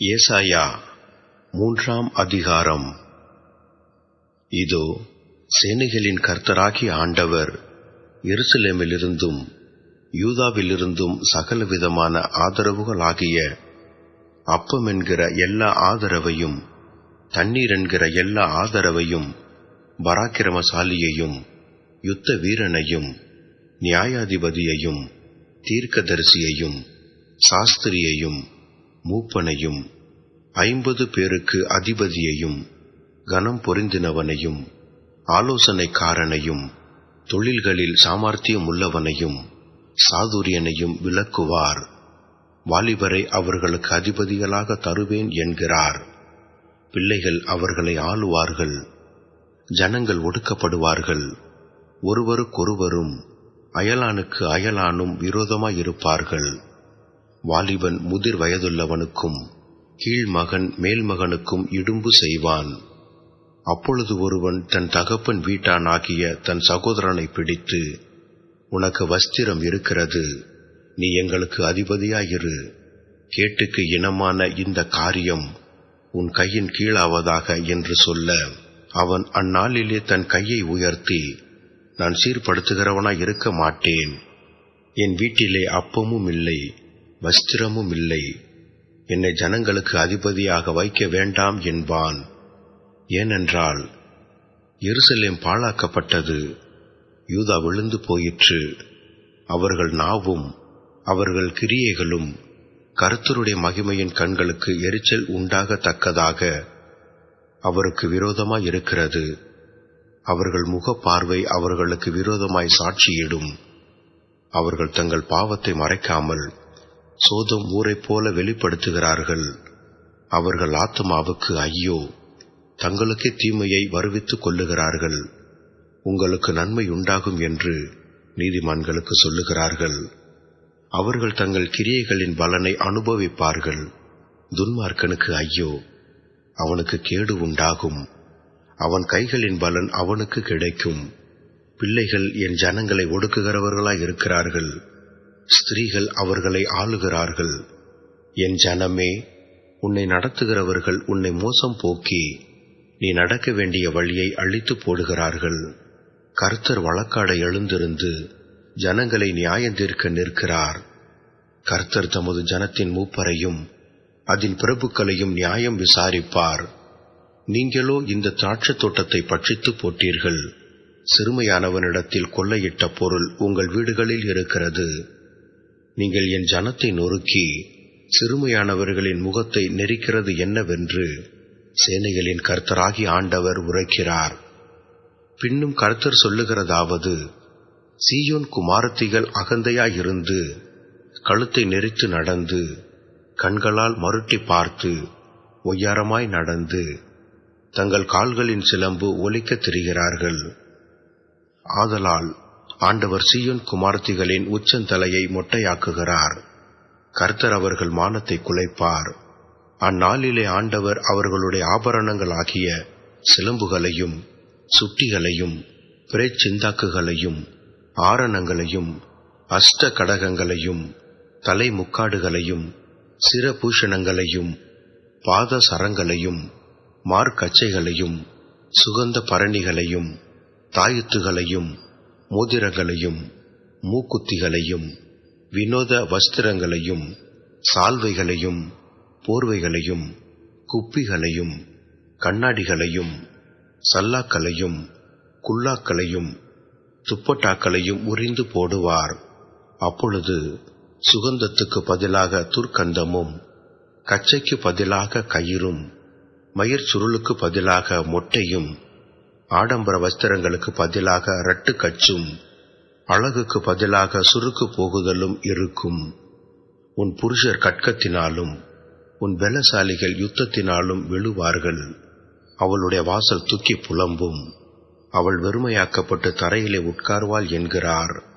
ஏசாயா மூன்றாம் அதிகாரம். இதோ சேனைகளின் கர்த்தராகிய ஆண்டவர் எருசலேமிலிருந்தும் யூதாவிலிருந்தும் சகல விதமான ஆதரவுகளாகிய அப்பம் என்கிற எல்லா ஆதரவையும் தண்ணீர் என்கிற எல்லா ஆதரவையும் பராக்கிரமசாலியையும் யுத்த வீரனையும் நியாயாதிபதியையும் தீர்க்கதரிசியையும் சாஸ்திரியையும் மூப்பனையும் ஐம்பது பேருக்கு அதிபதியையும் கனம் பொருந்தினவனையும் ஆலோசனைக்காரனையும் தொழில்களில் சாமர்த்தியம் உள்ளவனையும் சாதுரியனையும் விளக்குவார். வாலிபரை அவர்களுக்கு அதிபதிகளாக தருவேன் என்கிறார். பிள்ளைகள் அவர்களை ஆளுவார்கள். ஜனங்கள் ஒடுக்கப்படுவார்கள். ஒருவருக்கொருவரும் அயலானுக்கு அயலானும் விரோதமாயிருப்பார்கள். வாலிபன் முதிர் வயதுள்ளவனுக்கும் கீழ்மகன் மேல்மகனுக்கும் இடும்பு செய்வான். அப்பொழுது ஒருவன் தன் தகப்பன் வீட்டானாகிய தன் சகோதரனை பிடித்து உனக்கு வஸ்திரம் இருக்கிறது நீ எங்களுக்கு அதிபதியாயிரு. கேட்டுக்கு இனமான இந்த காரியம் உன் கையின் கீழாவதாக என்று சொல்ல அவன் அந்நாளிலே தன் கையை உயர்த்தி நான் சீர்படுத்துகிறவனாய் இருக்க மாட்டேன். என் வீட்டிலே அப்பமும் இல்லை. வஸ்திரமும் இல்லை என்னை ஜனங்களுக்கு அதிபதியாக வைக்க வேண்டாம் என்பான். ஏனென்றால் எருசலேம் பாழாக்கப்பட்டது. யூதா விழுந்து போயிற்று. அவர்கள் நாவும் அவர்கள் கிரியைகளும் கருத்தருடைய மகிமையின் கண்களுக்கு எரிச்சல் உண்டாகத்தக்கதாக அவருக்கு விரோதமாய் இருக்கிறது. அவர்கள் முகப்பார்வை அவர்களுக்கு விரோதமாய் சாட்சியிடும். அவர்கள் தங்கள் பாவத்தை மறைக்காமல் சோதம் ஊரைப் போல வெளிப்படுத்துகிறார்கள். அவர்கள் ஆத்மாவுக்கு ஐயோ தங்களுக்கே தீமையை வருவித்துக் கொள்ளுகிறார்கள். உங்களுக்கு நன்மை உண்டாகும் என்று நீதிமான்களுக்கு சொல்லுகிறார்கள். அவர்கள் தங்கள் கிரியைகளின் பலனை அனுபவிப்பார்கள். துன்மார்க்கனுக்கு ஐயோ அவனுக்கு கேடு உண்டாகும். அவன் கைகளின் பலன் அவனுக்கு கிடைக்கும். பிள்ளைகள் என் ஜனங்களை ஒடுக்குகிறவர்களாய் இருக்கிறார்கள் ஸ்திரீகள் அவர்களை ஆளுகிறார்கள். என் ஜனமே உன்னை நடத்துகிறவர்கள் உன்னை மோசம் போக்கி நீ நடக்க வேண்டிய வழியை அழித்து போடுகிறார்கள். கர்த்தர் வழக்காட எழுந்திருந்து ஜனங்களை நியாயந்தீர்க்க நிற்கிறார். கர்த்தர் தமது ஜனத்தின் மூப்பரையும் அதன் பிரபுக்களையும் நியாயம் விசாரிப்பார். நீங்களோ இந்த திராட்சை தோட்டத்தை பட்சித்து போட்டீர்கள். சிறுமையானவனிடத்தில் கொள்ளையிட்ட பொருள் உங்கள் வீடுகளில் இருக்கிறது. நீங்கள் என் ஜனத்தை நொறுக்கி சிறுமையானவர்களின் முகத்தை நெரிக்கிறது என்னவென்று சேனைகளின் கர்த்தராகி ஆண்டவர் உரைக்கிறார். பின்னும் கர்த்தர் சொல்லுகிறதாவது சீயோன் குமாரத்திகள் அகந்தையாயிருந்து கழுத்தை நெரித்து நடந்து கண்களால் மருட்டி பார்த்து ஒய்யாரமாய் நடந்து தங்கள் கால்களின் சிலம்பு ஒலிக்கத் திரிகிறார்கள். ஆதலால் ஆண்டவர் சீயோன் குமார்த்திகளின் உச்சந்தலையை மொட்டையாக்குகிறார். கர்த்தர் அவர்கள் மானத்தை குலைப்பார். அந்நாளிலே ஆண்டவர் அவர்களுடைய ஆபரணங்களாகிய சிலம்புகளையும் சுட்டிகளையும் பிரேச்சிந்தாக்குகளையும் ஆரணங்களையும் அஷ்ட கடகங்களையும் தலை முக்காடுகளையும் சிரபூஷணங்களையும் பாத சரங்களையும் மார்க்கச்சைகளையும் சுகந்த பரணிகளையும் தாயுத்துகளையும் மோதிரங்களையும் மூக்குத்திகளையும் வினோத வஸ்திரங்களையும் சால்வைகளையும் போர்வைகளையும் குப்பிகளையும் கண்ணாடிகளையும் சல்லாக்களையும் குல்லாக்களையும் துப்பட்டாக்களையும் உறிந்து போடுவார். அப்பொழுது சுகந்தத்துக்கு பதிலாக துர்க்கந்தமும் கச்சைக்கு பதிலாக கயிறும் மயிர் சுருளுக்கு பதிலாக மொட்டையும் ஆடம்பர வஸ்திரங்களுக்கு பதிலாக ரட்டு கச்சும் அழகுக்கு பதிலாக சுருக்கு போகுதலும் இருக்கும். உன் புருஷர் கட்கத்தினாலும் உன் பலசாலிகள் யுத்தத்தினாலும் விழுவார்கள். அவளுடைய வாசல் துக்கி புலம்பும். அவள் வெறுமையாக்கப்பட்டு தரையிலே உட்கார்வாள் என்கிறார்.